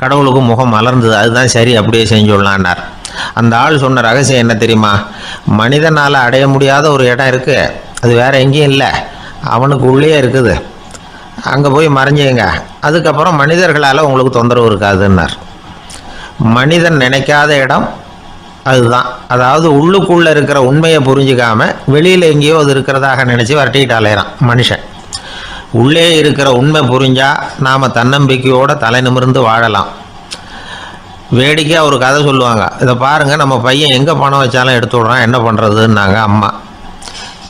கடவுளுக்கு முகம் மலர்ந்தது. அதுதான் சரி அப்படியே செஞ்சுடலான்னார் அந்த ஆள் சொன்ன ரகசியம் என்ன தெரியுமா? மனிதனால் அடைய முடியாத ஒரு இடம் இருக்குது அது வேற எங்கேயும் இல்லை. அவனுக்கு உள்ளே இருக்குது. அங்கே போய் மறைஞ்சிங்க. அதுக்கப்புறம் மனிதர்களால் உங்களுக்கு தொந்தரவு இருக்காதுன்னார். மனிதன் நினைக்காத இடம் அதுதான். அதாவது உள்ளுக்குள்ளே இருக்கிற உண்மையை புரிஞ்சுக்காம வெளியில் எங்கேயோ அது இருக்கிறதாக நினச்சி வரட்டிக்கிட்டு அலையிறான் மனுஷன். உள்ளே இருக்கிற உண்மை புரிஞ்சால் நாம் தன்னம்பிக்கையோடு தலை நிமிர்ந்து வாழலாம். வேடிக்கையாக ஒரு கதை சொல்லுவாங்க. இதை பாருங்கள் நம்ம பையன் எங்கே பணம் வச்சாலும் எடுத்து விட்றான் என்ன பண்ணுறதுன்னாங்க அம்மா.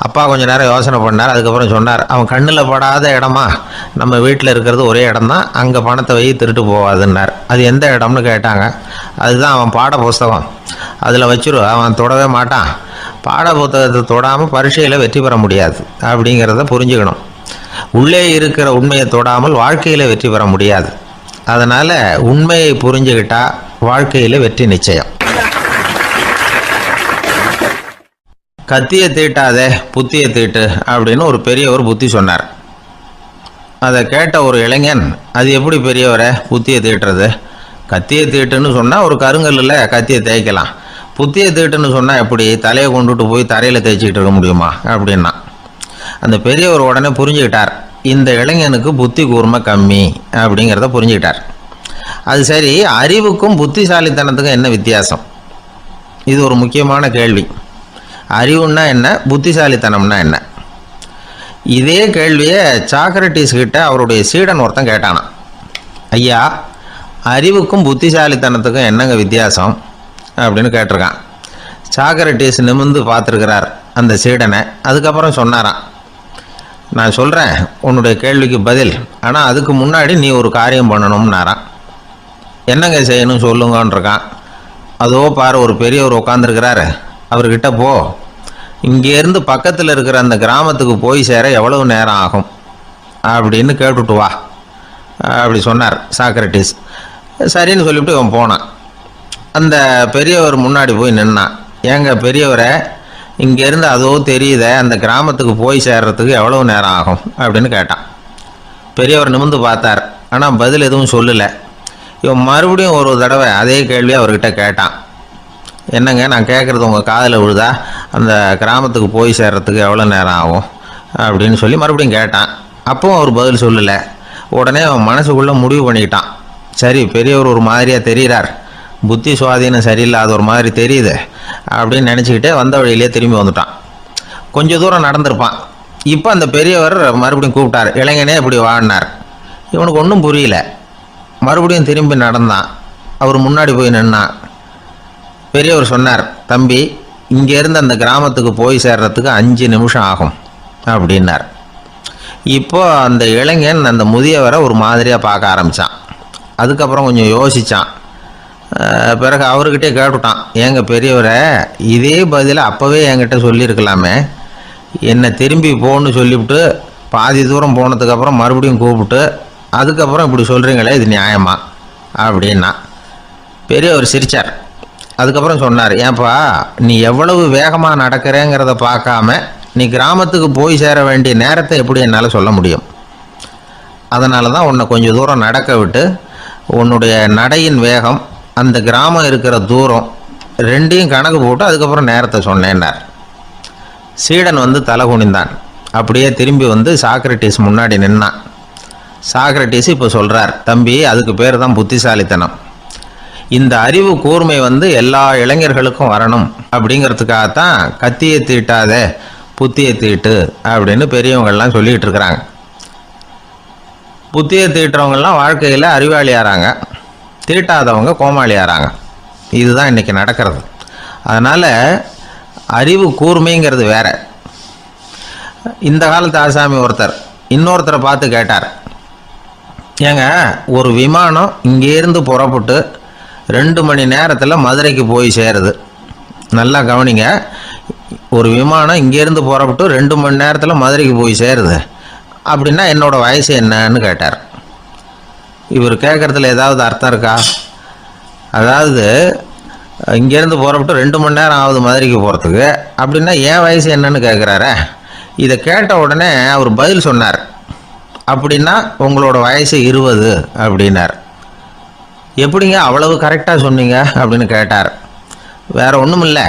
அப்பா கொஞ்ச நேரம் யோசனை பண்ணார் அதுக்கப்புறம் சொன்னார் அவன் கண்ணில் படாத இடமா? நம்ம வீட்டில் இருக்கிறது ஒரே இடம் தான் அங்கே பணத்தை வை திருட்டு போவாதுன்னார். அது எந்த இடம்னு கேட்டாங்க. அதுதான் அவன் பாட புஸ்தகம். அதில் வச்சிரு அவன் தொடவே மாட்டான். பாட புத்தகத்தை தொடாமல் பரீட்சையில் வெற்றி பெற முடியாது அப்படிங்கிறத புரிஞ்சுக்கணும். உள்ளே இருக்கிற உண்மையை தொடாமல் வாழ்க்கையில் வெற்றி பெற முடியாது. அதனால் உண்மையை புரிஞ்சுக்கிட்டா வாழ்க்கையில் வெற்றி நிச்சயம். கத்தியை தீட்டாதே புத்தியை தீட்டு அப்படின்னு ஒரு பெரியவர் புத்தி சொன்னார். அதை கேட்ட ஒரு இளைஞன் அது எப்படி பெரியவரை புத்தியை தீட்டுறது? கத்தியை தீட்டுன்னு சொன்னால் ஒரு கருங்கல்லில் கத்தியை தேய்க்கலாம். புத்தியை தீட்டுன்னு சொன்னால் எப்படி தலையை கொண்டுட்டு போய் தரையில் தேய்ச்சிக்கிட்டு இருக்க முடியுமா? அப்படின்னா. அந்த பெரியவர் உடனே புரிஞ்சுக்கிட்டார். இந்த இளைஞனுக்கு புத்தி கூர்மை கம்மி அப்படிங்கிறத புரிஞ்சுக்கிட்டார். அது சரி அறிவுக்கும் புத்திசாலித்தனத்துக்கும் என்ன வித்தியாசம்? இது ஒரு முக்கியமான கேள்வி. அறிவுன்னா என்ன புத்திசாலித்தனம்னா என்ன? இதே கேள்வியை சாக்ரட்டிஸ் கிட்ட அவருடைய சீடன் ஒருத்தன் கேட்டானான் ஐயா அறிவுக்கும் புத்திசாலித்தனத்துக்கும் என்னங்க வித்தியாசம்? அப்படின்னு கேட்டிருக்கான். சாக்ரட்டிஸ் நிமிர்ந்து பார்த்துருக்கிறார் அந்த சீடனை. அதுக்கப்புறம் சொன்னாரான் நான் சொல்கிறேன் உன்னுடைய கேள்விக்கு பதில். ஆனால் அதுக்கு முன்னாடி நீ ஒரு காரியம் பண்ணணும்னாரான் என்னங்க செய்யணும் சொல்லுங்கன்றிருக்கான் அதோ பாரு ஒரு பெரியவர் உட்காந்துருக்கிறாரு அவர்கிட்ட போ. இங்கேருந்து பக்கத்தில் இருக்கிற அந்த கிராமத்துக்கு போய் சேர எவ்வளவு நேரம் ஆகும்? அப்படின்னு கேட்டுட்டு வா. அப்படி சொன்னார் சாக்ரட்டிஸ் சரின்னு சொல்லிவிட்டு இவன் போனான். அந்த பெரியவர் முன்னாடி போய் நின்னான். ஏங்க பெரியவரை இங்கேருந்து அதோ தெரியுதே அந்த கிராமத்துக்கு போய் சேர்றதுக்கு எவ்வளவு நேரம் ஆகும்? அப்படின்னு கேட்டான். பெரியவர் நிமிர்ந்து பார்த்தார். ஆனால் பதில் எதுவும் சொல்லலை. இவன் மறுபடியும் ஒரு தடவை அதே கேள்வியை அவர்கிட்ட கேட்டான். என்னங்க நான் கேட்குறது உங்கள் காதில் விழுதா? அந்த கிராமத்துக்கு போய் சேர்றதுக்கு எவ்வளோ நேரம் ஆகும்? அப்படின்னு சொல்லி மறுபடியும் கேட்டான். அப்பவும் அவர் பதில் சொல்லலை. உடனே அவன் மனசுக்குள்ளே முடிவு பண்ணிக்கிட்டான் சரி பெரியவர் ஒரு மாதிரியாக தெரிகிறார் புத்தி சுவாதீனம் சரியில்லாத ஒரு மாதிரி தெரியுது. அப்படின்னு நினச்சிக்கிட்டே வந்த வழியிலே திரும்பி வந்துட்டான். கொஞ்சம் தூரம் நடந்திருப்பான். இப்போ அந்த பெரியவர் மறுபடியும் கூப்பிட்டார் இளைஞனே இப்படி வாடினார் இவனுக்கு ஒன்றும் புரியல. மறுபடியும் திரும்பி நடந்தான். அவர் முன்னாடி போய் நின்னான் பெரியவர் சொன்னார் தம்பி இங்கேருந்து அந்த கிராமத்துக்கு போய் சேர்றதுக்கு அஞ்சு நிமிஷம் ஆகும் அப்படின்னார். இப்போ அந்த இளைஞன் அந்த முதியவரை ஒரு மாதிரியாக பார்க்க ஆரம்பித்தான் அதுக்கப்புறம் கொஞ்சம் யோசித்தான் பிறகு அவர்கிட்டே கேட்டுட்டான். ஏங்க பெரியவரை இதே பதிலை அப்போவே என்கிட்ட சொல்லியிருக்கலாமே. என்னை திரும்பி போன்னு சொல்லிவிட்டு பாதி தூரம் போனதுக்கப்புறம் மறுபடியும் கூப்பிட்டு அதுக்கப்புறம் இப்படி சொல்கிறீங்களே இது நியாயமா? அப்படின்னா. பெரியவர் சிரிச்சார். அதுக்கப்புறம் சொன்னார் ஏன்பா நீ எவ்வளவு வேகமாக நடக்கிறேங்கிறத பார்க்காம நீ கிராமத்துக்கு போய் சேர வேண்டிய நேரத்தை எப்படி என்னால் சொல்ல முடியும்? அதனால தான் உன்னை கொஞ்சம் தூரம் நடக்க விட்டு உன்னுடைய நடையின் வேகம் அந்த கிராமம் இருக்கிற தூரம் ரெண்டையும் கணக்கு போட்டு அதுக்கப்புறம் நேரத்தை சொன்னேன்னார். சீடன் வந்து தலை குனிந்தான். அப்படியே திரும்பி வந்து சாக்ரட்டிஸ் முன்னாடி நின்னான். சாக்ரட்டிஸ் இப்போ சொல்கிறார் தம்பி அதுக்கு பேர் தான் புத்திசாலித்தனம். இந்த அறிவு கூர்மை வந்து எல்லா இளைஞர்களுக்கும் வரணும். அப்படிங்கிறதுக்காகத்தான் கத்தியை தீட்டாதே புத்தியை தீட்டு அப்படின்னு பெரியவங்கள்லாம் சொல்லிகிட்டு இருக்கிறாங்க. புத்தியை தீட்டுறவங்கெல்லாம் வாழ்க்கையில் அறிவாளி ஆறாங்க தீட்டாதவங்க கோமாளி ஆறாங்க இதுதான் இன்றைக்கி நடக்கிறது. அதனால் அறிவு கூர்மைங்கிறது வேறு. இந்த காலத்து ஆசாமி ஒருத்தர் இன்னொருத்தரை பார்த்து கேட்டார். ஏங்க ஒரு விமானம் இங்கேருந்து புறப்பட்டு ரெண்டு மணி நேரத்தில் மதுரைக்கு போய் சேருது. நல்லா கவனிங்க ஒரு விமானம் இங்கேருந்து புறப்பட்டு ரெண்டு மணி நேரத்தில் மதுரைக்கு போய் சேருது. அப்படின்னா என்னோடய வயசு என்னன்னு கேட்டார். இவர் கேட்குறதுல ஏதாவது அர்த்தம் இருக்கா? அதாவது இங்கேருந்து போகிறப்பட்டு ரெண்டு மணி நேரம் ஆகுது மதுரைக்கு போகிறதுக்கு அப்படின்னா என் வயசு என்னன்னு கேட்குறாரே இதை கேட்ட உடனே அவர் பதில் சொன்னார். அப்படின்னா உங்களோட வயசு இருபது அப்படின்னார். எப்படிங்க அவ்வளவு கரெக்டாக சொன்னீங்க? அப்படின்னு கேட்டார். வேற ஒன்றும் இல்லை.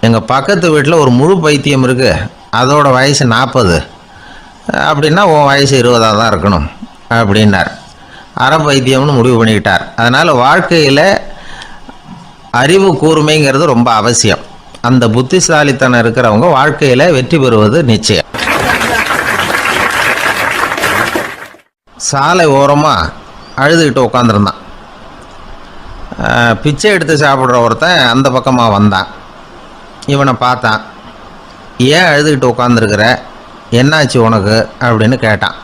எங்கள் பக்கத்து வீட்டில் ஒரு முழு பைத்தியம் இருக்குது அதோட வயசு நாற்பது அப்படின்னா உன் வயசு இருபதாக தான் இருக்கணும். அப்படின்னார். அறம் வைத்தியம்னு முடிவு பண்ணிக்கிட்டார். அதனால் வாழ்க்கையில் அறிவு கூர்மைங்கிறது ரொம்ப அவசியம். அந்த புத்திசாலித்தனம் இருக்கிறவங்க வாழ்க்கையில் வெற்றி பெறுவது நிச்சயம். சாலை ஓரமாக அழுதுகிட்டு உட்காந்துருந்தான் பிச்சை எடுத்து சாப்பிட்ற ஒருத்தன் அந்த பக்கமாக வந்தான். இவனை பார்த்தான். ஏன் அழுதுகிட்டு உட்காந்துருக்குற என்னாச்சு உனக்கு? அப்படின்னு கேட்டான்.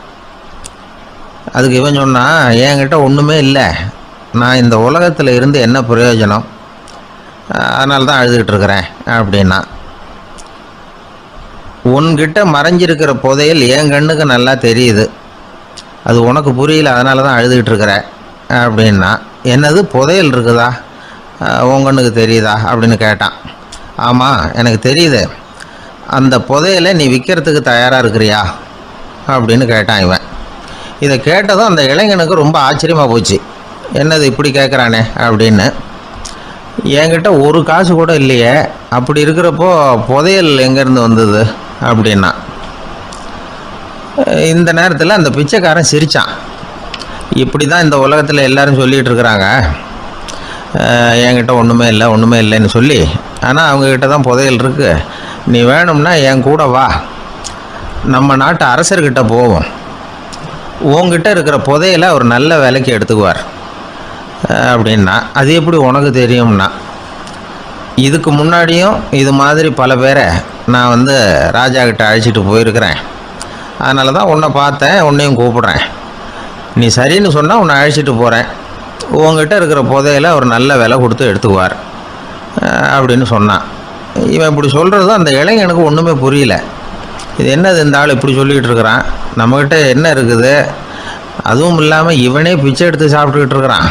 அதுக்கு இவன் சொன்னான் என்கிட்ட ஒன்றுமே இல்லை. நான் இந்த உலகத்தில் இருந்து என்ன பிரயோஜனம்? அதனால தான் அழுதுகிட்டு இருக்கிறேன் அப்படின்னா. உன்கிட்ட மறைஞ்சிருக்கிற புதையல் என் கண்ணுக்கு நல்லா தெரியுது. அது உனக்கு புரியல அதனால தான் அழுதுகிட்டு இருக்கிற அப்படின்னா. என்னது? புதையல் இருக்குதா? உன் கண்ணுக்கு தெரியுதா? அப்படின்னு கேட்டான். ஆமாம் எனக்கு தெரியுது. அந்த புதையலை நீ விற்கிறதுக்கு தயாராக இருக்கிறியா? அப்படின்னு கேட்டான் இவன். இதை கேட்டதும் அந்த இளைஞனுக்கு ரொம்ப ஆச்சரியமாக போச்சு. என்னது இப்படி கேட்குறானே அப்படின்னு. என்கிட்ட ஒரு காசு கூட இல்லையே அப்படி இருக்கிறப்போ புதையல் எங்கேருந்து வந்தது அப்படின்னா. இந்த நேரத்தில் அந்த பிச்சைக்காரன் சிரித்தான் இப்படி தான் இந்த உலகத்தில் எல்லாரும் சொல்லிகிட்டு இருக்கிறாங்க. என்கிட்ட ஒன்றுமே இல்லை ஒன்றுமே இல்லைன்னு சொல்லி. ஆனால் அவங்கக்கிட்ட தான் புதையல் இருக்குது நீ வேணும்னா என் கூட வா. நம்ம நாட்டு அரசர்கிட்ட போவோம். உங்ககிட்ட இருக்கிற புதையலை அவர் நல்ல விலைக்கு எடுத்துக்குவார். அப்படின்னா அது எப்படி உனக்கு தெரியும்னா இதுக்கு முன்னாடியும் இது மாதிரி பல பேரை நான் வந்து ராஜா கிட்ட அழைச்சிட்டு போயிருக்கிறேன். அதனால தான் உன்னை பார்த்தேன் உன்னையும் கூப்பிட்றேன். நீ சரின்னு சொன்னால் உன்னை அழைச்சிட்டு போகிறேன் உங்ககிட்ட இருக்கிற புதையில அவர் நல்ல விலை கொடுத்து எடுத்துக்குவார். அப்படின்னு சொன்னான். இவன் இப்படி சொல்கிறது அந்த இளைஞனுக்கு ஒன்றுமே புரியல. இது என்னது இந்த ஆள் இப்படி சொல்லிகிட்டு இருக்கிறான்? நம்மக்கிட்ட என்ன இருக்குது? அதுவும் இல்லாமல் இவனே பிச்சை எடுத்து சாப்பிட்டுக்கிட்டு இருக்கிறான்.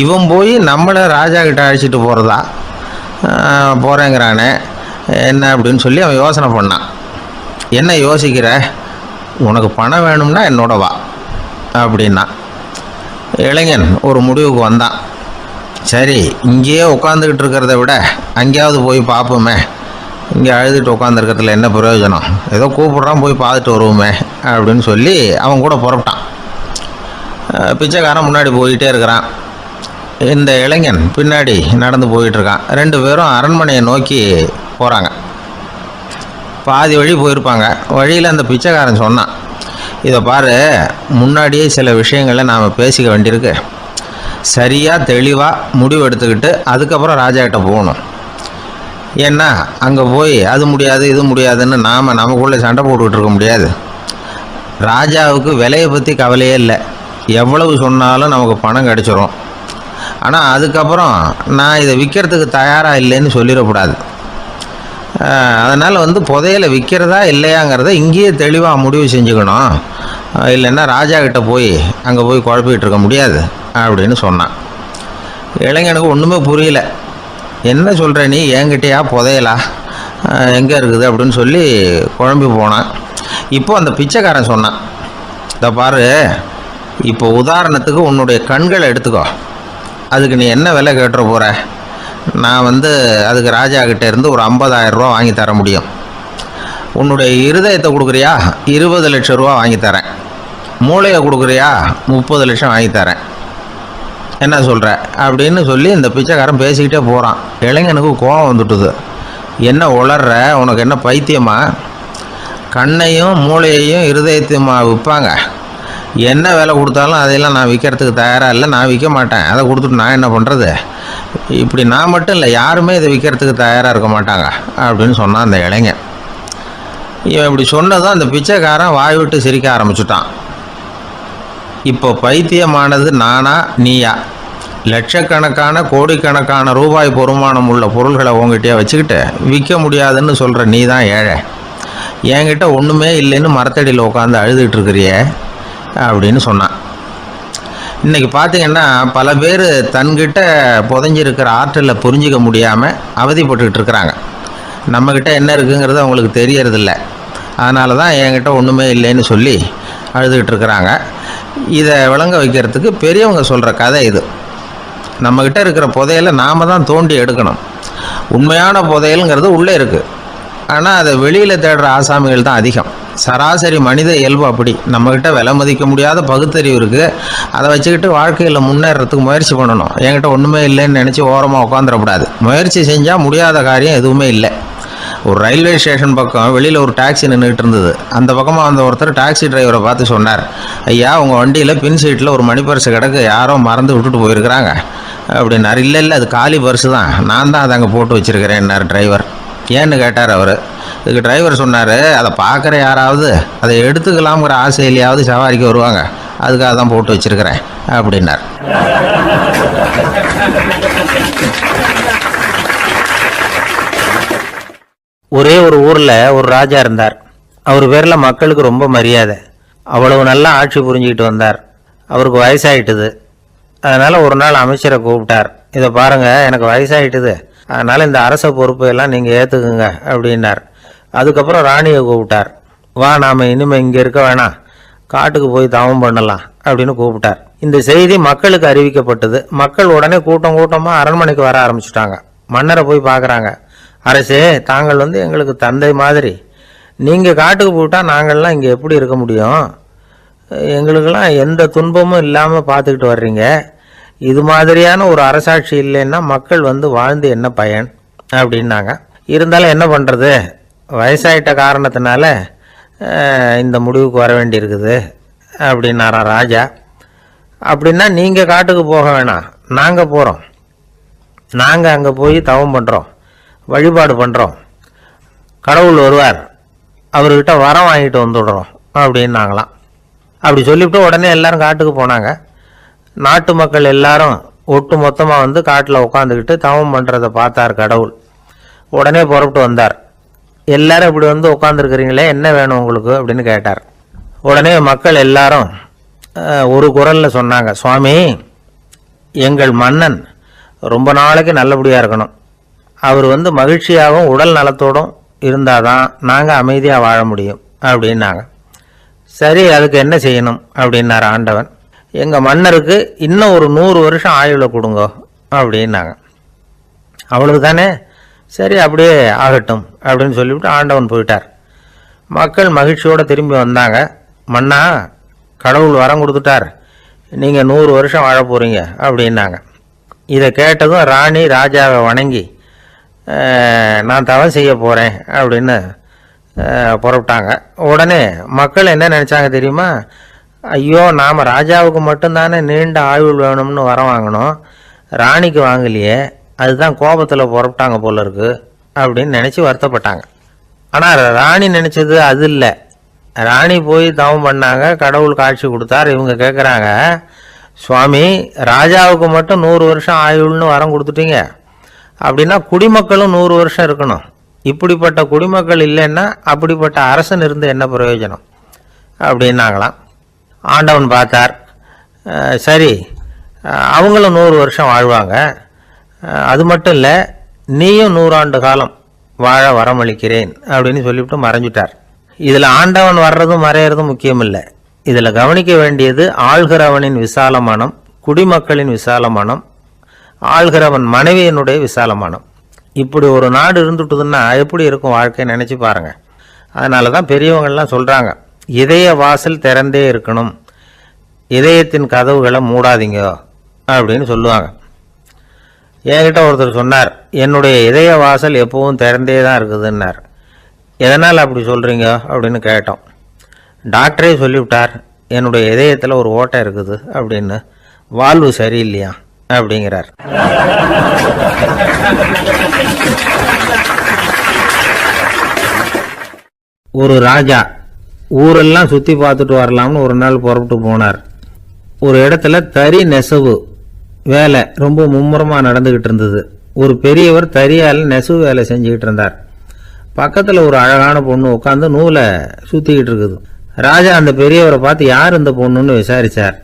இவன் போய் நம்மளை ராஜா கிட்ட அழைச்சிட்டு போகிறதா போகிறேங்கிறானே என்ன அப்படின்னு சொல்லி அவன் யோசனை பண்ணான். என்ன யோசிக்கிற? உனக்கு பணம் வேணும்னா என்னோட வா அப்படின்னா. இளைஞன் ஒரு முடிவுக்கு வந்தான். சரி இங்கேயே உட்காந்துக்கிட்டு இருக்கிறத விட அங்கேயாவது போய் பார்ப்போமே. இங்கே அழுதுட்டு உட்காந்துருக்கிறதுல என்ன பிரயோஜனம்? ஏதோ கூப்பிட்றான் போய் பார்த்துட்டு வருவோமே அப்படின்னு சொல்லி அவன் கூட புறப்பட்டான். பிச்சைக்காரன் முன்னாடி போயிட்டே இருக்கிறான். இந்த இளைஞன் பின்னாடி நடந்து போயிட்டுருக்கான் ரெண்டு பேரும் அரண்மனையை நோக்கி போகிறாங்க பாதி வழி போயிருப்பாங்க. வழியில் அந்த பிச்சைக்காரன் சொன்னான் இதை பாரு முன்னாடியே சில விஷயங்களை நாம் பேசிக்க வேண்டியிருக்கு. சரியாக தெளிவாக முடிவு எடுத்துக்கிட்டு அதுக்கப்புறம் ராஜா கிட்ட போகணும். ஏன்னா அங்கே போய் அது முடியாது இது முடியாதுன்னு நாம் நமக்குள்ளே சண்டை போட்டுக்கிட்டு இருக்க முடியாது. ராஜாவுக்கு விலையை பற்றி கவலையே இல்லை. எவ்வளவு சொன்னாலும் நமக்கு பணம் கிடச்சிரும். ஆனால் அதுக்கப்புறம் நான் இதை விற்கிறதுக்கு தயாராக இல்லைன்னு சொல்லிடக்கூடாது. அதனால் வந்து புதையலை விற்கிறதா இல்லையாங்கிறத இங்கேயே தெளிவாக முடிவு செஞ்சுக்கணும். இல்லைன்னா ராஜா கிட்டே போய் அங்கே போய் குழப்பிக்கிட்டு இருக்க முடியாது அப்படின்னு சொன்னான். இளைஞனுக்கு ஒன்றுமே புரியல. என்ன சொல்கிற நீ? என்கிட்டயா? புதையலா? எங்கே இருக்குது? அப்படின்னு சொல்லி குழம்பி போனான். இப்போ அந்த பிச்சைக்காரன் சொன்னான் இதை பாரு இப்போ உதாரணத்துக்கு உன்னுடைய கண்களை எடுத்துக்கோ. அதுக்கு நீ என்ன விலை கேட்டுற போகிற நான் வந்து அதுக்கு ராஜா இருந்து ஒரு 50000 ரூபா வாங்கி தர முடியும். உன்னுடைய இருதயத்தை கொடுக்குறியா? இருபது லட்சம் ரூபா வாங்கி தரேன். மூளையை கொடுக்குறியா? முப்பது லட்சம் வாங்கி தரேன். என்ன சொல்கிற அப்படின்னு சொல்லி இந்த பிச்சைக்காரன் பேசிக்கிட்டே போகிறான் இளைஞனுக்கு கோபம் வந்துட்டுது. என்ன உளர்ற? உனக்கு என்ன பைத்தியமா? கண்ணையும் மூளையையும் இருதயத்தையுமா விற்பாங்க? என்ன விலை கொடுத்தாலும் அதையெல்லாம் நான் விற்கிறதுக்கு தயாராக இல்லை நான் விற்க மாட்டேன். அதை கொடுத்துட்டு நான் என்ன பண்ணுறது இப்படி நான் மட்டும் இல்லை யாருமே இதை விற்கிறதுக்கு தயாராக இருக்க மாட்டாங்க அப்படின்னு சொன்னான் அந்த இளைஞன். இவன் இப்படி சொன்னதும் அந்த பிச்சைக்காரன் வாய் விட்டு சிரிக்க ஆரம்பிச்சுட்டான். இப்போ பைத்தியமானது நானா நீயா? லட்சக்கணக்கான கோடிக்கணக்கான ரூபாய் பொறுமானம் உள்ள பொருள்களை உங்ககிட்டயே வச்சுக்கிட்டு விற்க முடியாதுன்னு சொல்கிற நீ தான் ஏழை. என்கிட்ட ஒன்றுமே இல்லைன்னு மரத்தடியில் உட்காந்து அழுதுகிட்ருக்கிறிய அப்படின்னு சொன்னான். இன்றைக்கி பார்த்தீங்கன்னா பல பேர் தன்கிட்ட புதைஞ்சிருக்கிற ஆற்றலை புரிஞ்சிக்க முடியாமல் அவதிப்பட்டுக்கிட்டு இருக்கிறாங்க. நம்மக்கிட்ட என்ன இருக்குங்கிறது அவங்களுக்கு தெரியறதில்ல. அதனால தான் என்கிட்ட ஒன்றுமே இல்லைன்னு சொல்லி அழுதுகிட்டு இருக்கிறாங்க. இதை விளங்க வைக்கிறதுக்கு பெரியவங்க சொல்கிற கதை இது. நம்மக்கிட்ட இருக்கிற புதையலை நாம தான் தோண்டி எடுக்கணும். உண்மையான புதையலுங்கிறது உள்ளே இருக்குது ஆனால் அதை வெளியில் தேடுற ஆசாமிகள் தான் அதிகம். சராசரி மனித இயல்பு அப்படி. நம்மக்கிட்ட விலை மதிக்க முடியாத பகுத்தறிவு இருக்குது அதை வச்சுக்கிட்டு வாழ்க்கையில் முன்னேறத்துக்கு முயற்சி பண்ணணும். என்கிட்ட ஒன்றுமே இல்லைன்னு நினச்சி ஓரமாக உட்காந்துடக்கூடாது முயற்சி செஞ்சால் முடியாத காரியம் எதுவுமே இல்லை. ஒரு ரயில்வே ஸ்டேஷன் பக்கம் வெளியில் ஒரு டாக்ஸி நின்றுட்டு இருந்தது. அந்த பக்கமாக வந்த ஒருத்தர் டாக்ஸி டிரைவரை பார்த்து சொன்னார் ஐயா உங்கள் வண்டியில் பின் சீட்டில் ஒரு மணி கிடக்கு. யாரோ மறந்து விட்டுட்டு போயிருக்கிறாங்க. அப்படின்னாரு. இல்லை இல்லை அது காலி பர்ஸு தான். நான் தான் அதை அங்கே போட்டு வச்சுருக்கிறேன்னார் டிரைவர். ஏன்னு கேட்டார் அவர். இதுக்கு டிரைவர் சொன்னார் அதை பார்க்குற யாராவது அதை எடுத்துக்கலாம்ங்கிற ஆசையிலையாவது சவாரிக்கு வருவாங்க. அதுக்காக தான் போட்டு வச்சுருக்கிறேன். அப்படின்னார். ஒரே ஒரு ஊரில் ஒரு ராஜா இருந்தார். அவர் பேரில் மக்களுக்கு ரொம்ப மரியாதை. அவ்வளவு நல்லா ஆட்சி புரிஞ்சுக்கிட்டு வந்தார். அவருக்கு வயசாயிட்டுது. அதனால் ஒரு நாள் அமைச்சரை கூப்பிட்டார். இதை பாருங்கள் எனக்கு வயசாகிட்டுது அதனால் இந்த அரச பொறுப்பை எல்லாம் நீங்கள் ஏற்றுக்குங்க அப்படின்னார். அதுக்கப்புறம் ராணியை கூப்பிட்டார். வா நாம் இனிமேல் இங்கே இருக்க வேணாம். காட்டுக்கு போய் தவம் பண்ணலாம் அப்படின்னு கூப்பிட்டார். இந்த செய்தி மக்களுக்கு அறிவிக்கப்பட்டது. மக்கள் உடனே கூட்டம் கூட்டமாக அரண்மனைக்கு வர ஆரம்பிச்சிட்டாங்க. மன்னரை போய் பார்க்குறாங்க அரசே தாங்கள் வந்து எங்களுக்கு தந்தை மாதிரி. நீங்கள் காட்டுக்கு போயிட்டால் நாங்கள்லாம் இங்கே எப்படி இருக்க முடியும்? எங்களுக்கெல்லாம் எந்த துன்பமும் இல்லாமல் பார்த்துக்கிட்டு வர்றீங்க. இது மாதிரியான ஒரு அரசாட்சி இல்லைன்னா மக்கள் வந்து வாழ்ந்து என்ன பயன் அப்படின்னாங்க. இருந்தாலும் என்ன பண்ணுறது வயசாயிட்ட காரணத்தினால இந்த முடிவுக்கு வர வேண்டியிருக்குது அப்படின்னாரா ராஜா. அப்படின்னா நீங்கள் காட்டுக்கு போக வேணாம். நாங்கள் போகிறோம் நாங்கள் அங்கே போய் தவம் பண்ணுறோம் வழிபாடு பண்ணுறோம் கடவுள் வருவார் அவர்கிட்ட வரம் வாங்கிட்டு வந்துடுறோம் அப்படின்னாங்களாம். அப்படி சொல்லிவிட்டு உடனே எல்லாரும் காட்டுக்கு போனாங்க. நாட்டு மக்கள் எல்லாரும் ஒட்டு மொத்தமாக வந்து காட்டில் உட்காந்துக்கிட்டு தவம் பண்ணுறதை பார்த்தார் கடவுள். உடனே புறப்பட்டு வந்தார். எல்லாரும் இப்படி வந்து உட்காந்துருக்கிறீங்களே என்ன வேணும் உங்களுக்கு? அப்படின்னு கேட்டார். உடனே மக்கள் எல்லாரும் ஒரு குரலில் சொன்னாங்க சுவாமி எங்கள் மன்னன் ரொம்ப நாளைக்கு நல்லபடியாக இருக்கணும். அவர் வந்து மகிழ்ச்சியாகவும் உடல் நலத்தோடும் இருந்தால் தான் நாங்கள் அமைதியாக வாழ முடியும் அப்படின்னாங்க. சரி அதுக்கு என்ன செய்யணும்? அப்படின்னார் ஆண்டவன். எங்கள் மன்னருக்கு இன்னும் ஒரு நூறு வருஷம் ஆயுள கொடுங்க அப்படின்னாங்க. அவ்வளவு தானே சரி அப்படியே ஆகட்டும் அப்படின்னு சொல்லிவிட்டு ஆண்டவன் போயிட்டார். மக்கள் மகிழ்ச்சியோடு திரும்பி வந்தாங்க. மன்னா கடவுள் வரம் கொடுத்துட்டார். நீங்கள் நூறு வருஷம் வாழ போகிறீங்க அப்படின்னாங்க. இதை கேட்டதும் ராணி ராஜாவை வணங்கி நான் தவம் செய்ய போகிறேன் அப்படின்னு புறப்பட்டாங்க. உடனே மக்கள் என்ன நினச்சாங்க தெரியுமா? ஐயோ நாம் ராஜாவுக்கு மட்டும்தானே நீண்ட ஆயுள் வேணும்னு வர வாங்கினோம். ராணிக்கு வாங்கலையே. அதுதான் கோபத்தில் புறப்பட்டாங்க போல இருக்கு அப்படின்னு நினச்சி வருத்தப்பட்டாங்க. ஆனால் ராணி நினச்சது அது இல்லை. ராணி போய் தவம் பண்ணாங்க கடவுள் காட்சி கொடுத்தார். இவங்க கேட்குறாங்க சுவாமி ராஜாவுக்கு மட்டும் நூறு வருஷம் ஆயுள்னு வரம் கொடுத்துட்டீங்க. அப்படின்னா குடிமக்களும் நூறு வருஷம் இருக்கணும். இப்படிப்பட்ட குடிமக்கள் இல்லைன்னா அப்படிப்பட்ட அரசன் இருந்து என்ன பிரயோஜனம்? அப்படின்னாங்களாம். ஆண்டவன் பார்த்தார் சரி அவங்களும் நூறு வருஷம் வாழ்வாங்க. அது மட்டும் இல்லை நீயும் நூறாண்டு காலம் வாழ வரமளிக்கிறேன் அப்படின்னு சொல்லிவிட்டு மறைஞ்சிட்டார். இதில் ஆண்டவன் வர்றதும் மறையிறதும் முக்கியம் இல்லை இதில் கவனிக்க வேண்டியது ஆள்கிறவனின் விசால மனம் குடிமக்களின் விசால மனம் ஆள்கிறவன் மனைவியினுடைய விசால மனம் இப்படி ஒரு நாடு இருந்துட்டுதுன்னா எப்படி இருக்கும் வாழ்க்கை நினச்சி பாருங்க. அதனால தான் பெரியவங்கள்லாம் சொல்கிறாங்க இதய வாசல் திறந்தே இருக்கணும். இதயத்தின் கதவுகளை மூடாதீங்க அப்படின்னு சொல்லுவாங்க. என்கிட்ட ஒருத்தர் சொன்னார் என்னுடைய இதய வாசல் எப்பவும் திறந்தே தான் இருக்குதுன்னார். எதனால் அப்படி சொல்கிறீங்க அப்படின்னு கேட்டோம். டாக்டரே சொல்லிவிட்டார் என்னுடைய இதயத்தில் ஒரு ஓட்டை இருக்குது அப்படின்னு. வாழ்வு சரியில்லையா? அப்படிங்கிறார். ஒரு ராஜா ஊரெல்லாம் சுற்றி பார்த்துட்டு வரலாம்னு ஒரு நாள் புறப்பட்டு போனார். ஒரு இடத்துல தறி நெசவு வேலை ரொம்ப மும்முரமாக நடந்துக்கிட்டு இருந்தது. ஒரு பெரியவர் தறியால் நெசவு வேலை செஞ்சுக்கிட்டு இருந்தார். பக்கத்தில் ஒரு அழகான பொண்ணு உட்காந்து நூலை சுற்றிக்கிட்டு இருக்குது. ராஜா அந்த பெரியவரை பார்த்து யார் இந்த பொண்ணுன்னு விசாரிச்சார்?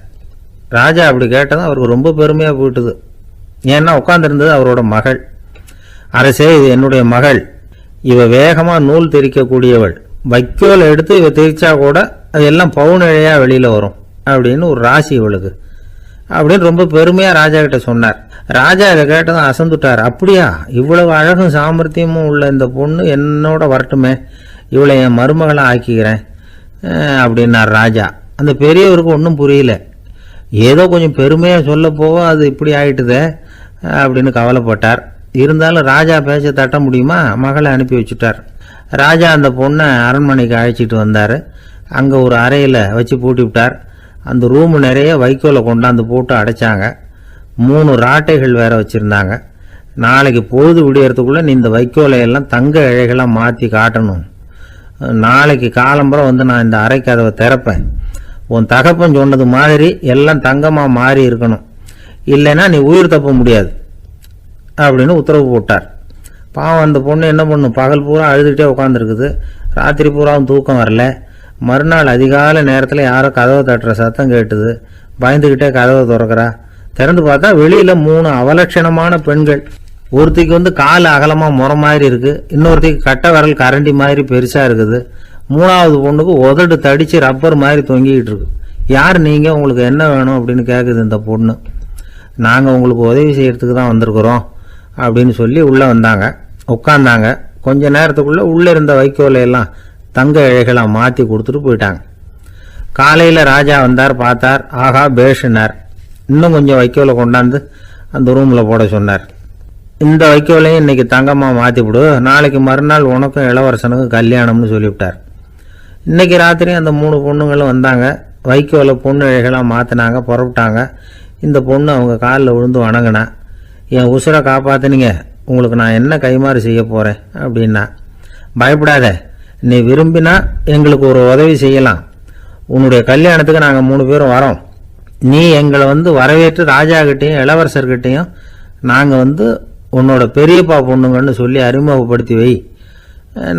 ராஜா அப்படி கேட்டதும் அவருக்கு ரொம்ப பெருமையாக போயிட்டுது. ஏன்னா உட்காந்துருந்தது அவரோட மகள். அரசே இது என்னுடைய மகள். இவ வேகமாக நூல் திரிக்கக்கூடியவள் வைக்கோல் எடுத்து இவ திரிச்சா கூட அது எல்லாம் பவுனிழையாக வெளியில் வரும் அப்படின்னு ஒரு ராசி இவளுக்கு. அப்படின்னு ரொம்ப பெருமையாக ராஜா கிட்ட சொன்னார். ராஜா இதை கேட்டதும் அசந்துட்டார். அப்படியா? இவ்வளவு அழகும் சாமர்த்தியமும் உள்ள இந்த பொண்ணு என்னோட வரட்டுமே. இவளை என் மருமகளாக ஆக்கிக்கிறேன் அப்படின்னார் ராஜா. அந்த பெரியவருக்கு ஒன்றும் புரியல. ஏதோ கொஞ்சம் பெருமையாக சொல்ல அது இப்படி ஆயிட்டுதே அப்படின்னு கவலைப்பட்டார். இருந்தாலும் ராஜா பேச தட்ட முடியுமா? மகளை அனுப்பி வச்சுட்டார். ராஜா அந்த பொண்ணை அரண்மனைக்கு அழைச்சிட்டு வந்தார். அங்கே ஒரு அறையில் வச்சு பூட்டி விட்டார். அந்த ரூம் நிறைய வைக்கோலை கொண்டாந்து போட்டு அடைச்சாங்க. மூணு ராட்டைகள் வேற வச்சுருந்தாங்க. நாளைக்கு பொழுது விடியறதுக்குள்ளே நீ இந்த வைக்கோலை எல்லாம் தங்க இழைகளாக மாற்றி காட்டணும். நாளைக்கு காலம்பரம் வந்து நான் இந்த அறை கதவை திறப்பேன். உன் தகப்பன் சொன்னது மாதிரி எல்லாம் தங்கமாக மாறி இருக்கணும். இல்லைன்னா நீ உயிர் தப்ப முடியாது. அப்படின்னு உத்தரவு போட்டார். பாவம் அந்த பொண்ணு என்ன பண்ணும்? பகல் பூரா அழுதுகிட்டே உட்காந்துருக்குது ராத்திரி பூராவும் தூக்கம் வரல. மறுநாள் அதிகாலை நேரத்தில் யாரோ கதவை தட்டுற சத்தம் கேட்டுது. பயந்துக்கிட்டே கதவை திறக்கிறா. திறந்து பார்த்தா வெளியில் மூணு அவலட்சணமான பெண்கள். ஒருத்திக்கு வந்து கால் அகலமாக முறை மாதிரி இருக்குது இன்னொருத்திக்கு கட்டை விரல் கரண்டி மாதிரி பெருசாக இருக்குது. மூணாவது பொண்ணுக்கு உதடு தடிச்சு ரப்பர் மாதிரி தொங்கிக்கிட்டு இருக்கு. யார் நீங்கள் உங்களுக்கு என்ன வேணும் அப்படின்னு கேட்குது இந்த பொண்ணு. நாங்கள் உங்களுக்கு உதவி செய்கிறதுக்கு தான் வந்திருக்கிறோம் அப்படின்னு சொல்லி உள்ளே வந்தாங்க. உட்காந்தாங்க கொஞ்ச நேரத்துக்குள்ளே உள்ளே இருந்த வைக்கோலை எல்லாம் தங்க இழைகளாக மாற்றி கொடுத்துட்டு போயிட்டாங்க. காலையில் ராஜா வந்தார் பார்த்தார். ஆஹா பேஷனார். இன்னும் கொஞ்சம் வைக்கோலை கொண்டாந்து அந்த ரூமில் போட சொன்னார். இந்த வைக்கோலையும் இன்றைக்கி தங்கமாக மாற்றி விடு நாளைக்கு மறுநாள் உனக்கும் இளவரசனுக்கும் கல்யாணம்னு சொல்லிவிட்டார். இன்றைக்கி ராத்திரி அந்த மூணு பொண்ணுங்களும் வந்தாங்க. வைக்கோல பொண்ணு இழைகளாக மாற்றினாங்க புறப்பட்டாங்க. இந்த பொண்ணு அவங்க காலில் விழுந்து வணங்கினா என் உசுரை காப்பாற்றினீங்க உங்களுக்கு நான் என்ன கைமாறு செய்ய போகிறேன் அப்படின்னா பயப்படாத. நீ விரும்பினா எங்களுக்கு ஒரு உதவி செய்யலாம். உன்னுடைய கல்யாணத்துக்கு நாங்கள் மூணு பேரும் வரோம். நீ எங்களை வந்து வரவேற்று ராஜாக்கிட்டேயும் இளவரசர்கிட்டையும் நாங்கள் வந்து உன்னோட பெரியப்பா பொண்ணுங்கன்னு சொல்லி அறிமுகப்படுத்தி வை.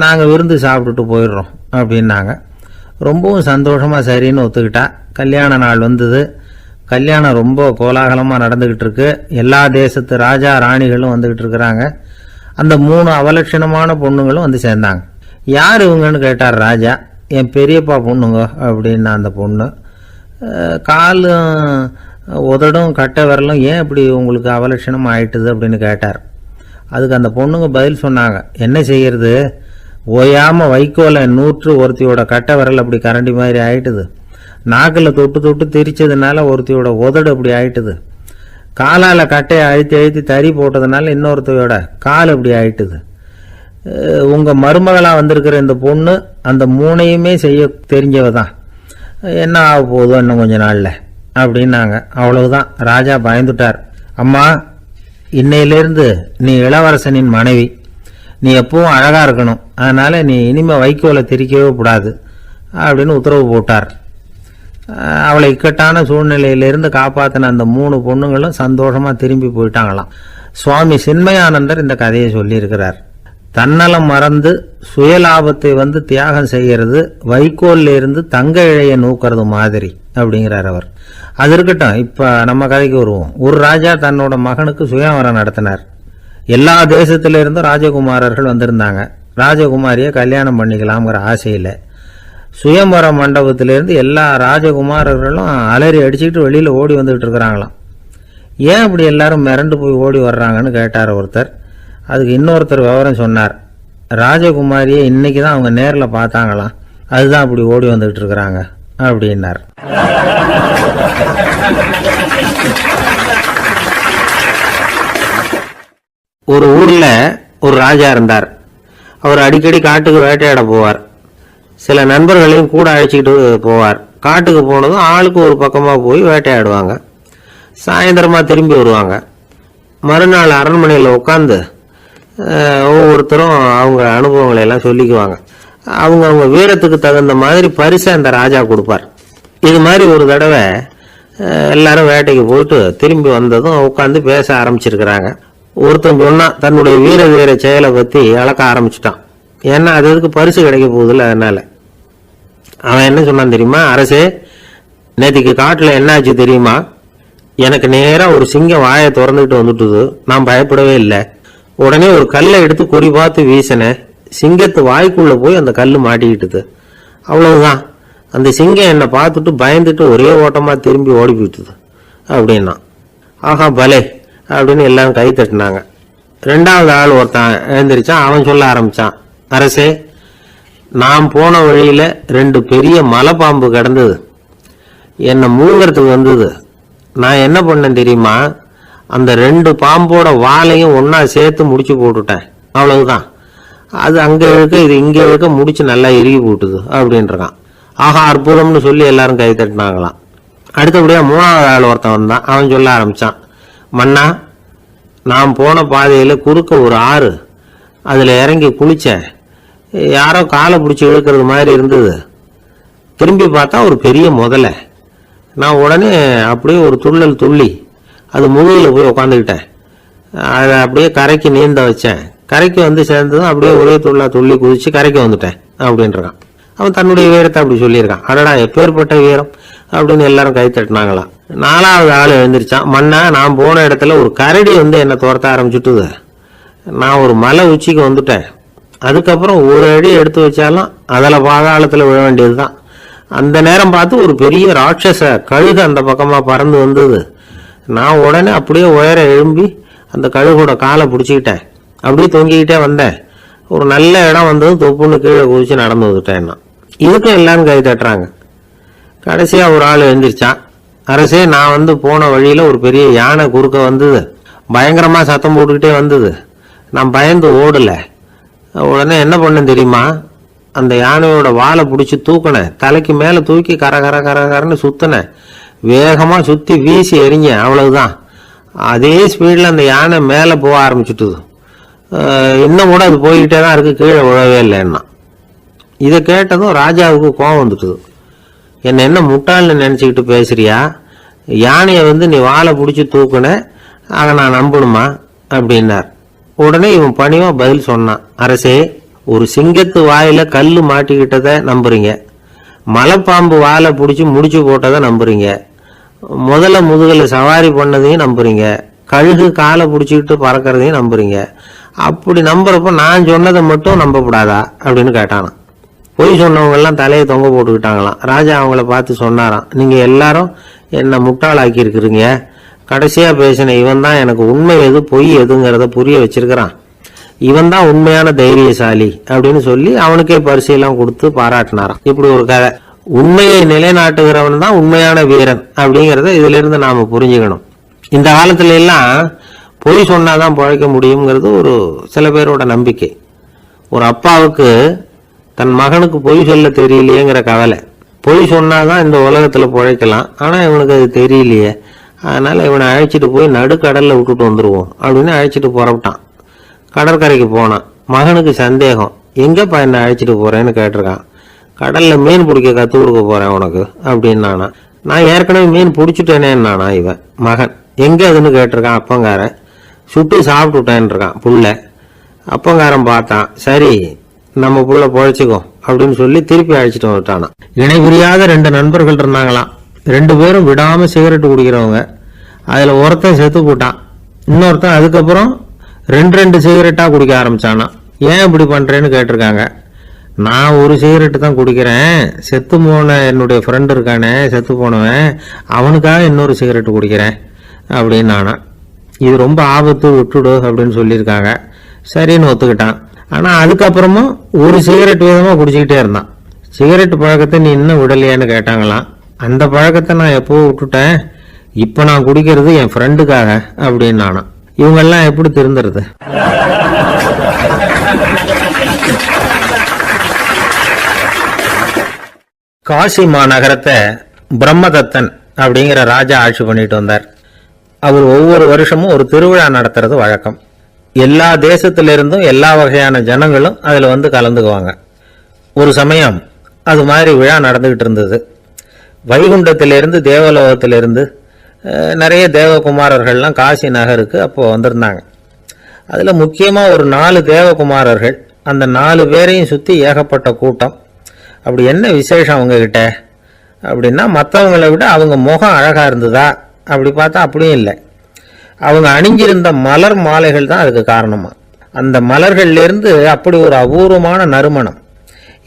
நாங்கள் விருந்து சாப்பிட்டுட்டு போயிடுறோம். அப்படின்னாங்க. ரொம்பவும் சந்தோஷமாக சரின்னு ஒத்துக்கிட்டா. கல்யாண நாள் வந்தது. கல்யாணம் ரொம்ப கோலாகலமாக நடந்துக்கிட்டு இருக்கு எல்லா தேசத்து ராஜா ராணிகளும் வந்துக்கிட்டு இருக்கிறாங்க. அந்த மூணு அவலட்சணமான பொண்ணுங்களும் வந்து சேர்ந்தாங்க. யார் இவங்கன்னு கேட்டார் ராஜா. என் பெரியப்பா பொண்ணுங்க அப்படின்னா அந்த பொண்ணு. காலும் உதடும் கட்டை விரலும் ஏன் இப்படி உங்களுக்கு அவலட்சணம் ஆயிட்டுது அப்படின்னு கேட்டார். அதுக்கு அந்த பொண்ணுங்க பதில் சொன்னாங்க. என்ன செய்யறது? ஓயாமல் வைக்கோல நூற்று ஒருத்தியோட கட்டை விரல் அப்படி கரண்டி மாதிரி ஆயிட்டுது. நாக்கில் தொட்டு தொட்டு திரிச்சதுனால ஒருத்தியோட உதடு அப்படி ஆயிட்டுது. காலால் கட்டையை அழுத்தி அழுத்தி தறி போட்டதுனால இன்னொருத்தையோட கால் அப்படி ஆயிட்டுது. உங்கள் மருமகளாக வந்திருக்கிற இந்த பொண்ணு அந்த மூணையுமே செய்ய தெரிஞ்சவ தான் என்ன ஆக போகுதோ இன்னும் கொஞ்ச நாளில் அப்படின்னாங்க. அவ்வளவுதான். ராஜா பயந்துட்டார். அம்மா இன்னையிலேருந்து நீ இளவரசனின் மனைவி. நீ எப்பவும் அழகாக இருக்கணும். அதனால் நீ இனிமேல் வைக்கோலை திரிக்கவே கூடாது. அப்படின்னு உத்தரவு போட்டார். அவளை இக்கட்டான சூழ்நிலையிலிருந்து காப்பாற்றின அந்த மூணு பொண்ணுங்களும் சந்தோஷமாக திரும்பி போயிட்டாங்களாம். சுவாமி சின்மயானந்தர் இந்த கதையை சொல்லியிருக்கிறார். தன்னலம் மறந்து சுயலாபத்தை வந்து தியாகம் செய்கிறது வைக்கோல்ல இருந்து தங்க இழையை நூக்கிறது மாதிரி அப்படிங்கிறார் அவர். அது இருக்கட்டும் இப்போ நம்ம கதைக்கு வருவோம். ஒரு ராஜா தன்னோட மகனுக்கு சுயவரம் நடத்தினார். எல்லா தேசத்துலேருந்தும் ராஜகுமாரர்கள் வந்திருந்தாங்க. ராஜகுமாரியை கல்யாணம் பண்ணிக்கலாம்ங்கிற ஆசையில். சுயம்பர மண்டபத்திலேருந்து எல்லா ராஜகுமாரர்களும் அலறி அடிச்சுக்கிட்டு வெளியில் ஓடி வந்துக்கிட்டு இருக்கிறாங்களாம். ஏன் அப்படி எல்லாரும் மிரண்டு போய் ஓடி வர்றாங்கன்னு கேட்டார் ஒருத்தர். அதுக்கு இன்னொருத்தர் விவரம் சொன்னார். ராஜகுமாரியை இன்னைக்கு தான் அவங்க நேரில் பார்த்தாங்களாம். அதுதான் அப்படி ஓடி வந்துக்கிட்டு இருக்கிறாங்க அப்படின்னார். ஒரு ஊரில் ஒரு ராஜா இருந்தார். அவர் அடிக்கடி காட்டுக்கு வேட்டையாட போவார். சில நண்பர்களையும் கூட அழைச்சிக்கிட்டு போவார். காட்டுக்கு போனதும் ஆளுக்கு ஒரு பக்கமாக போய் வேட்டையாடுவாங்க. சாயந்தரமாக திரும்பி வருவாங்க. மறுநாள் அரண்மனையில் உட்காந்து ஒவ்வொருத்தரும் அவங்க அனுபவங்களை எல்லாம் சொல்லிக்குவாங்க. அவங்க அவங்க வீரத்துக்கு தகுந்த மாதிரி பரிசை அந்த ராஜா கொடுப்பார். இது மாதிரி ஒரு தடவை எல்லாரும் வேட்டைக்கு போயிட்டு திரும்பி வந்ததும் உட்காந்து பேச ஆரம்பிச்சிருக்கிறாங்க. ஒருத்தன் சொன்னான் தன்னுடைய வீர வீர செயலை பற்றி அளக்க ஆரம்பிச்சிட்டான். ஏன்னா அது அதுக்கு பரிசு கிடைக்க போகுதுல்ல அதனால். அவன் என்ன சொன்னான் தெரியுமா? அரசே நேற்றுக்கு காட்டில் என்னாச்சு தெரியுமா? எனக்கு நேராக ஒரு சிங்கம் வாயை திறந்துக்கிட்டு வந்துட்டுது. நான் பயப்படவே இல்லை. உடனே ஒரு கல்லை எடுத்து குறி பார்த்து வீசினேன் சிங்கத்து வாய்க்குள்ளே போய் அந்த கல் மாட்டிக்கிட்டுது. அவ்வளவுதான். அந்த சிங்கம் என்னை பார்த்துட்டு பயந்துட்டு ஒரே ஓட்டமாக திரும்பி ஓடி போயிட்டுது. அப்படின்னா. ஆஹா பலே அப்படின்னு எல்லாரும் கை தட்டினாங்க. ரெண்டாவது ஆள் ஒருத்தன் எழுந்திரிச்சான் அவன் சொல்ல ஆரம்பிச்சான் அரசே நான் போன வழியில் ரெண்டு பெரிய மலைப்பாம்பு கிடந்தது. என்னை மூங்கிறதுக்கு வந்தது. நான் என்ன பண்ணேன் தெரியுமா? அந்த ரெண்டு பாம்போட வாலையும் ஒன்றா சேர்த்து முடிச்சு போட்டுட்டேன். அவ்வளவுதான். அது அங்கே இருக்க இது இங்கே இருக்க முடிச்சு நல்லா இறுகி போட்டுது அப்படின்றான். ஆஹா அற்புதம்னு சொல்லி எல்லாரும் கை தட்டினாங்களாம். அடுத்தபடியாக மூணாவது ஆள் ஒருத்தன் வந்தான். அவன் சொல்ல ஆரம்பித்தான் மன்னா நான் போன பாதையில குறுக்க ஒரு ஆறு அதுல இறங்கி குளிச்சேன். யாரோ காலை பிடிச்சி இழுக்கிறது மாதிரி இருந்தது. திரும்பி பார்த்தா ஒரு பெரிய முதலை. நான் உடனே அப்படியே ஒரு துள்ளல் துள்ளி அது முழுகில் போய் உட்காந்துக்கிட்டேன் அதை அப்படியே கரைக்கு நீந்த வச்சேன். கரைக்கு வந்து சேர்ந்ததும் அப்படியே ஒரே துள்ளா துள்ளி குதிச்சு கரைக்கு வந்துட்டேன் அப்படின்றான். அவன் தன்னுடைய வீரத்தை அப்படி சொல்லியிருக்கான். அடடா எப்பேற்பட்ட வீரம். அப்படின்னு எல்லாரும் கை தட்டினாங்களாம் நாலாவது ஆள் எழுந்திரிச்சான். மண்ணா நான் போன இடத்துல ஒரு கரடி வந்து என்னை துரத்த ஆரம்பிச்சுட்டுது. நான் ஒரு மலை உச்சிக்கு வந்துட்டேன். அதுக்கப்புறம் ஒரு அடி எடுத்து வச்சாலும் அதில் பாதாளத்தில் விழ வேண்டியது தான் அந்த நேரம் பார்த்து ஒரு பெரிய ராட்சச கழுகு அந்த பக்கமாக பறந்து வந்தது. நான் உடனே அப்படியே உயர எழும்பி அந்த கழுகோட காலை பிடிச்சிக்கிட்டேன். அப்படியே தொங்கிக்கிட்டே வந்தேன். ஒரு நல்ல இடம் வந்ததும் தொப்புன்னு கீழே குதிச்சு நடந்து வந்துட்டேன் நான். இதுக்கும் எல்லாரும் கை தட்டுறாங்க. கடைசியாக ஒரு ஆள் எழுந்திரிச்சான். அரசே நான் வந்து போன வழியில் ஒரு பெரிய யானை குறுக்க வந்தது. பயங்கரமாக சத்தம் போட்டுக்கிட்டே வந்தது. நான் பயந்து ஓடலை. உடனே என்ன பண்ணேன் தெரியுமா? அந்த யானையோட வாழை பிடிச்சி தூக்கினேன். தலைக்கு மேலே தூக்கி கர கர கர கரன்னு சுற்றினேன் வேகமாக சுற்றி வீசி எறிஞ்சேன். அவ்வளவுதான். அதே ஸ்பீடில் அந்த யானை மேலே போக ஆரம்பிச்சுட்டுது. இன்னும் கூட அது போய்கிட்டே தான் இருக்குது கீழே விழவே இல்லைன்னா. இதை கேட்டதும் ராஜாவுக்கு கோவம் வந்துட்டுது. என்ன என்ன முட்டாள்னு நினச்சிக்கிட்டு பேசுறியா? யானையை வந்து நீ வாழை பிடிச்சி தூக்குன? அதை நான் நம்பணுமா? அப்படின்னார். உடனே இவன் பணிவா பதில் சொன்னான். அரசே ஒரு சிங்கத்து வாயில கல் மாட்டிக்கிட்டதை நம்புறீங்க. மலைப்பாம்பு வாழை பிடிச்சி முடிச்சு போட்டதை நம்புறீங்க. முதல்ல முதுகில் சவாரி பண்ணதையும் நம்புறீங்க. கழுகு காலை பிடிச்சிக்கிட்டு பறக்கிறதையும் நம்புறீங்க. அப்படி நம்புறப்ப நான் சொன்னதை மட்டும் நம்பக்கூடாதா அப்படின்னு கேட்டானான் பொய் சொன்னவங்கெல்லாம் தலையை தொங்க போட்டுக்கிட்டாங்களாம். ராஜா அவங்கள பார்த்து சொன்னாராம் நீங்கள் எல்லாரும் என்னை முட்டாளாக்கி இருக்கிறீங்க கடைசியாக பேசின இவன் தான் எனக்கு உண்மை எது பொய் எதுங்கிறத புரிய வச்சிருக்கிறான். இவன் தான் உண்மையான தைரியசாலி அப்படின்னு சொல்லி அவனுக்கே பரிசையெல்லாம் கொடுத்து பாராட்டினாராம். இப்படி ஒரு கதை. உண்மையை நிலைநாட்டுகிறவன் தான் உண்மையான வீரன் அப்படிங்கிறத இதிலிருந்து நாம் புரிஞ்சுக்கணும். இந்த காலத்துல எல்லாம் பொய் சொன்னாதான் பழைக்க முடியுங்கிறது ஒரு சில பேரோட நம்பிக்கை. ஒரு அப்பாவுக்கு தன் மகனுக்கு பொய் சொல்ல தெரியலையேங்கிற கவலை. பொய் சொன்னாதான் இந்த உலகத்தில் பிழைக்கலாம். ஆனால் இவனுக்கு அது தெரியலையே. அதனால் இவனை அழைச்சிட்டு போய் நடுக்கடலில் விட்டுட்டு வந்துடுவோம் அப்படின்னு அழைச்சிட்டு புறப்பட்டான். கடற்கரைக்கு போனான். மகனுக்கு சந்தேகம். எங்கேப்பா என்னை அழைச்சிட்டு போகிறேன்னு கேட்டிருக்கான். கடலில் மீன் பிடிக்க கற்றுக் கொடுக்க போகிறேன் உனக்கு அப்படின்னானா. நான் ஏற்கனவே மீன் பிடிச்சிட்டேனேன்னானா இவன் மகன். எங்கே அதுன்னு கேட்டிருக்கான் அப்பங்காரன். சுட்டு சாப்பிட்டுட்டேன்ருக்கான் புள்ள. அப்பங்காரன் பார்த்தான். சரி நம்ம புள்ள பொழைச்சிக்கோ அப்படின்னு சொல்லி திருப்பி அழைச்சிட்டு வந்துட்டானா. இணை புரியாத ரெண்டு நண்பர்கள் இருந்தாங்களாம் ரெண்டு பேரும் விடாம சிகரெட் குடிக்கிறவங்க. அதுல ஒருத்தன் செத்து போட்டான். இன்னொருத்தன் அதுக்கப்புறம் ரெண்டு ரெண்டு சிகரெட்டா குடிக்க ஆரம்பிச்சானா. ஏன் இப்படி பண்றேன்னு கேட்டிருக்காங்க. நான் ஒரு சிகரெட்டு தான் குடிக்கிறேன். செத்து போன என்னுடைய ஃப்ரெண்டு இருக்கானே செத்து போனவன் அவனுக்காக இன்னொரு சிகரெட்டு குடிக்கிறேன் அப்படின்னு நானா இது ரொம்ப ஆபத்து விட்டுடு அப்படின்னு சொல்லியிருக்காங்க. சரின்னு ஒத்துக்கிட்டான். ஆனால் அதுக்கப்புறமும் ஒரு சிகரெட் வீதமாக குடிச்சிக்கிட்டே இருந்தான். சிகரெட் பழக்கத்தை நீ இன்னும் விடலையான்னு கேட்டாங்களாம். அந்த பழக்கத்தை நான் எப்போ விட்டுட்டேன்? இப்போ நான் குடிக்கிறது என் ஃப்ரெண்டுக்காக அப்படின்னு நானும் இவங்கெல்லாம் எப்படி திருந்துறது? காசி மாநகரத்தை பிரம்மதத்தன் அப்படிங்கிற ராஜா ஆட்சி பண்ணிட்டு வந்தார். அவர் ஒவ்வொரு வருஷமும் ஒரு திருவிழா நடத்துறது வழக்கம். எல்லா தேசத்திலிருந்தும் எல்லா வகையான ஜனங்களும் அதில் வந்து கலந்துக்குவாங்க. ஒரு சமயம் அது மாதிரி விழா நடந்துக்கிட்டு இருந்தது. வைகுண்டத்திலிருந்து தேவலோகத்திலிருந்து நிறைய தேவகுமாரர்கள்லாம் காசி நகருக்கு அப்போ வந்திருந்தாங்க. அதில் முக்கியமாக ஒரு நாலு தேவகுமாரர்கள் அந்த நாலு பேரையும் சுற்றி ஏகப்பட்ட கூட்டம். அப்படி என்ன விசேஷம் அவங்கக்கிட்ட அப்படின்னா மற்றவங்களை விட அவங்க முகம் அழகாக இருந்ததா? அப்படி பார்த்தா அப்படியும் இல்லை. அவங்க அணிஞ்சிருந்த மலர் மாலைகள் தான் அதுக்கு காரணமாக அந்த மலர்கள்லேருந்து அப்படி ஒரு அபூர்வமான நறுமணம்.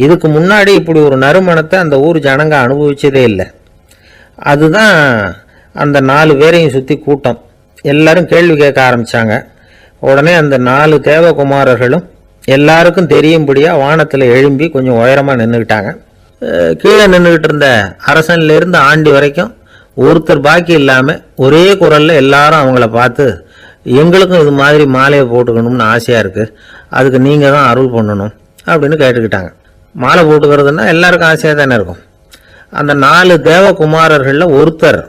இதுக்கு முன்னாடி இப்படி ஒரு நறுமணத்தை அந்த ஊர் ஜனங்க அனுபவிச்சதே இல்லை. அதுதான் அந்த நாலு பேரையும் சுற்றி கூட்டம். எல்லாரும் கேள்வி கேட்க ஆரம்பிச்சாங்க. உடனே அந்த நாலு தேவகுமாரர்களும் எல்லாருக்கும் தெரியும்படியாக வானத்தில் எழும்பி கொஞ்சம் உயரமாக நின்றுக்கிட்டாங்க கீழே நின்றுக்கிட்டு இருந்த அரசன்லேருந்து ஆண்டி வரைக்கும் ஒருத்தர் பாக்கி இல்லாமல் ஒரே குரலில் எல்லாரும் அவங்கள பார்த்து எங்களுக்கும் இது மாதிரி மாலையை போட்டுக்கணும்னு ஆசையாக இருக்குது அதுக்கு நீங்கள் தான் அருள் பண்ணணும். அப்படின்னு கேட்டுக்கிட்டாங்க. மாலை போட்டுக்கிறதுன்னா எல்லாருக்கும் ஆசையாக தானே இருக்கும். அந்த நாலு தேவகுமாரர்களில் ஒருத்தர்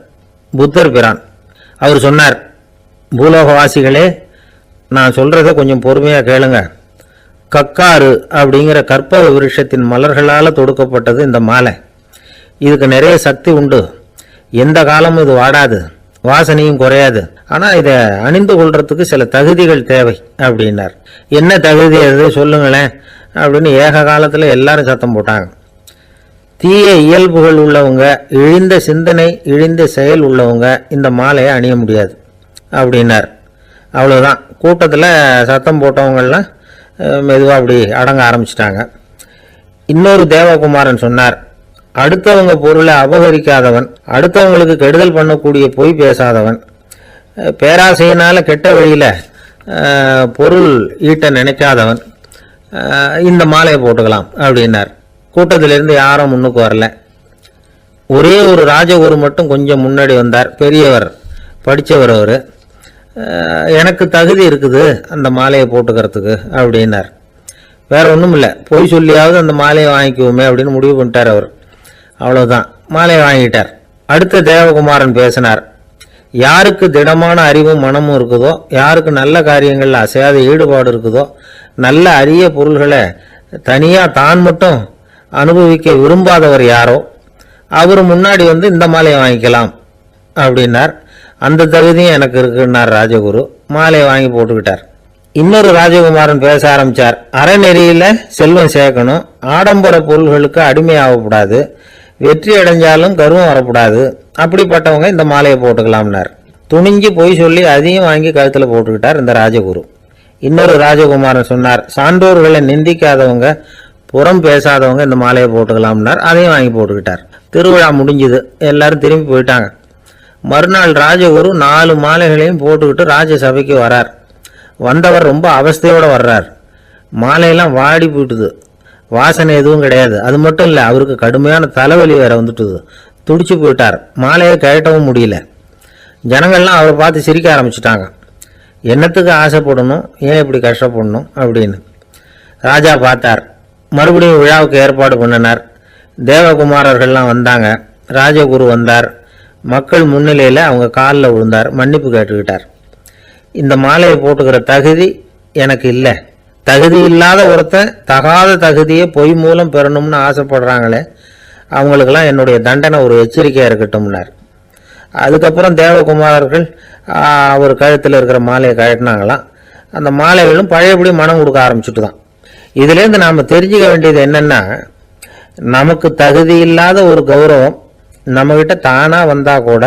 புத்தர் பிரான். அவர் சொன்னார் பூலோகவாசிகளே நான் சொல்கிறத கொஞ்சம் பொறுமையாக கேளுங்க. கக்காறு அப்படிங்கிற கற்பக விருஷத்தின் மலர்களால் தொடுக்கப்பட்டது இந்த மாலை. இதுக்கு நிறைய சக்தி உண்டு. எந்த காலமும் இது வாடாது. வாசனையும் குறையாது. ஆனால் இதை அணிந்து கொள்றதுக்கு சில தகுதிகள் தேவை அப்படின்னார். என்ன தகுதி அது? சொல்லுங்களேன். அப்படின்னு ஏக காலத்தில் எல்லாரும் சத்தம் போட்டாங்க. தீய இயல்புகள் உள்ளவங்க இழிந்த சிந்தனை இழிந்த செயல் உள்ளவங்க இந்த மாலையை அணிய முடியாது அப்படின்னார். அவ்வளோதான் கூட்டத்தில் சத்தம் போட்டவங்கள்லாம் மெதுவாக அப்படி அடங்க ஆரம்பிச்சிட்டாங்க. இன்னொரு தேவகுமாரன் சொன்னார். அடுத்தவங்க பொருளை அபகரிக்காதவன் அடுத்தவங்களுக்கு கெடுதல் பண்ணக்கூடிய பொய் பேசாதவன். பேராசையினால் கெட்ட வழியில் பொருள் ஈட்ட நினைக்காதவன். இந்த மாலையை போட்டுக்கலாம் அப்படின்னார். கூட்டத்திலிருந்து யாரும் முன்னுக்கு வரல. ஒரே ஒரு ராஜகுரு மட்டும் கொஞ்சம் முன்னாடி வந்தார். பெரியவர் படித்தவர் அவர். எனக்கு தகுதி இருக்குது அந்த மாலையை போட்டுக்கிறதுக்கு அப்படின்னார். வேற ஒன்றும் இல்லை பொய் சொல்லியாவது அந்த மாலையை வாங்கிக்குவோமே அப்படின்னு முடிவு பண்ணிட்டார் அவர். அவ்வளோதான் மாலையை வாங்கிட்டார். அடுத்து தேவகுமாரன் பேசினார். யாருக்கு திடமான அறிவும் மனமும் இருக்குதோ யாருக்கு நல்ல காரியங்களில் அசையாத ஈடுபாடு இருக்குதோ நல்ல அரிய பொருள்களை தனியாக தான் மட்டும் அனுபவிக்க விரும்பாதவர் யாரோ அவர் முன்னாடி வந்து இந்த மாலையை வாங்கிக்கலாம் அப்படின்னார். அந்த தகுதியும் எனக்கு இருக்குன்னார் ராஜகுரு. மாலையை வாங்கி போட்டுக்கிட்டார். இன்னொரு ராஜகுமாரன் பேச ஆரம்பித்தார் அறநெறியில் செல்வம் சேர்க்கணும். ஆடம்பர பொருள்களுக்கு அடிமையாகக்கூடாது. வெற்றி அடைஞ்சாலும் கருவம் வரக்கூடாது. அப்படிப்பட்டவங்க இந்த மாலையை போட்டுக்கலாம்னார். துணிஞ்சு பொய் சொல்லி அதையும் வாங்கி கழுத்தில் போட்டுக்கிட்டார் இந்த ராஜகுரு. இன்னொரு ராஜகுமாரன் சொன்னார் சான்றோர்களை நிந்திக்காதவங்க புறம் பேசாதவங்க இந்த மாலையை போட்டுக்கலாம்னார் அதையும் வாங்கி போட்டுக்கிட்டார். திருவிழா முடிஞ்சுது எல்லாரும் திரும்பி போயிட்டாங்க. மறுநாள் ராஜகுரு நாலு மாலைகளையும் போட்டுக்கிட்டு ராஜசபைக்கு வரார். வந்தவர் ரொம்ப அவஸ்தையோடு வர்றார். மாலையெல்லாம் வாடி போயிட்டுது. வாசனை எதுவும் கிடையாது. அது மட்டும் இல்லை அவருக்கு கடுமையான தலைவலி வேற வந்துட்டுது. துடிச்சு போயிட்டார். மாலையை கழட்டவும் முடியல. ஜனங்கள்லாம் அவரை பார்த்து சிரிக்க ஆரம்பிச்சிட்டாங்க. என்னத்துக்கு ஆசைப்படணும்? ஏன் இப்படி கஷ்டப்படணும்? அப்படின்னு. ராஜா பார்த்தார். மறுபடியும் விழாவுக்கு ஏற்பாடு பண்ணினார். தேவகுமாரர்கள்லாம் வந்தாங்க. ராஜகுரு வந்தார். மக்கள் முன்னிலையில் அவங்க காலில் விழுந்தார். மன்னிப்பு கேட்டுக்கிட்டார். இந்த மாலையை போட்டுக்கிற தகுதி எனக்கு இல்லை. தகுதி இல்லாத ஒருத்தன் தகாத தகுதியை பொய் மூலம் பெறணும்னு ஆசைப்படுறாங்களே அவங்களுக்கெல்லாம் என்னுடைய தண்டனை ஒரு எச்சரிக்கையாக இருக்கட்டும்னார். அதுக்கப்புறம் தேவகுமாரர்கள் அவர் கழுத்தில் இருக்கிற மாலையை கழட்டினாங்களாம். அந்த மாலைகளும் பழையபடி மனம் கொடுக்க ஆரம்பிச்சுட்டு தான் இதுலேருந்து நாம் தெரிஞ்சுக்க வேண்டியது என்னென்னா நமக்கு தகுதி இல்லாத ஒரு கௌரவம் நம்மக்கிட்ட தானாக வந்தால் கூட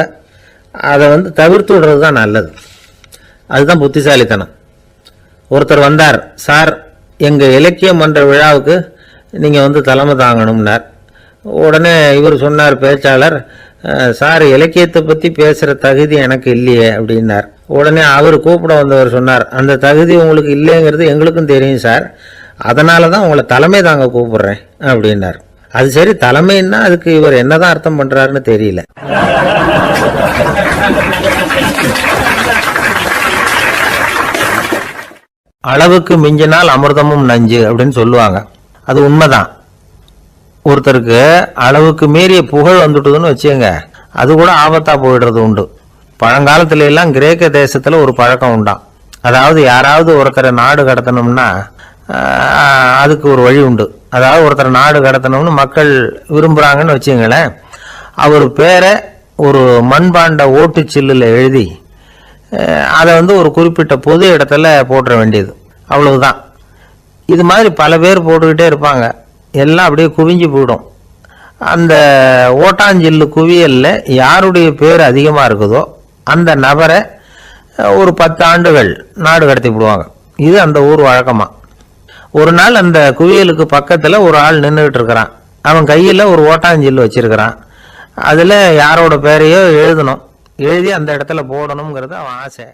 அதை வந்து தவிர்த்து விடுறது தான் நல்லது. அதுதான் புத்திசாலித்தனம். ஒருத்தர் வந்தார் சார் எங்கள் இலக்கிய மன்ற விழாவுக்கு நீங்கள் வந்து தலைமை தாங்கணும்னார். உடனே இவர் சொன்னார் பேச்சாளர் சார் இலக்கியத்தை பற்றி பேசுகிற தகுதி எனக்கு இல்லையே அப்படின்னார். உடனே அவர் கூப்பிட வந்தவர் சொன்னார் அந்த தகுதி உங்களுக்கு இல்லைங்கிறது எங்களுக்கும் தெரியும் சார். அதனால தான் உங்களை தலைமை தாங்க கூப்பிடுறேன் அப்படின்னார். அது சரி தலைமைன்னா அதுக்கு இவர் என்னதான் அர்த்தம் பண்ணுறாருன்னு தெரியல. அளவுக்கு மிஞ்சினால் அமிர்தமும் நஞ்சு அப்படின்னு சொல்லுவாங்க. அது உண்மைதான். ஒருத்தருக்கு அளவுக்கு மீறிய புகழ் வந்துட்டுதுன்னு வச்சுங்க அது கூட ஆபத்தாக போயிடுறது உண்டு. பழங்காலத்துல எல்லாம் கிரேக்க தேசத்தில் ஒரு பழக்கம் உண்டாம். அதாவது யாராவது ஒருத்தரை நாடு கடத்தணும்னா அதுக்கு ஒரு வழி உண்டு. அதாவது ஒருத்தரை நாடு கடத்தணும்னு மக்கள் விரும்புகிறாங்கன்னு வச்சுங்களேன் அவர் பேரை ஒரு மண்பாண்ட ஓட்டுச்சில்லில் எழுதி அதை வந்து ஒரு குறிப்பிட்ட பொது இடத்துல போட்டுற வேண்டியது. அவ்வளவுதான். இது மாதிரி பல பேர் போட்டுக்கிட்டே இருப்பாங்க. எல்லாம் அப்படியே குவிஞ்சு போயிடும். அந்த ஓட்டாஞ்சில்லு குவியலில் யாருடைய பேர் அதிகமாக இருக்குதோ அந்த நபரை ஒரு பத்து ஆண்டுகள் நாடு கடத்தி விடுவாங்க. இது அந்த ஊர் வழக்கமாக ஒரு நாள் அந்த குவியலுக்கு பக்கத்தில் ஒரு ஆள் நின்றுக்கிட்டு இருக்கிறான். அவன் கையில் ஒரு ஓட்டாஞ்சில்லு வச்சுருக்கிறான். அதில் யாரோட பேரையோ எழுதணும். எழுதி அந்த இடத்துல போடணுங்கிறது அவன் ஆசை.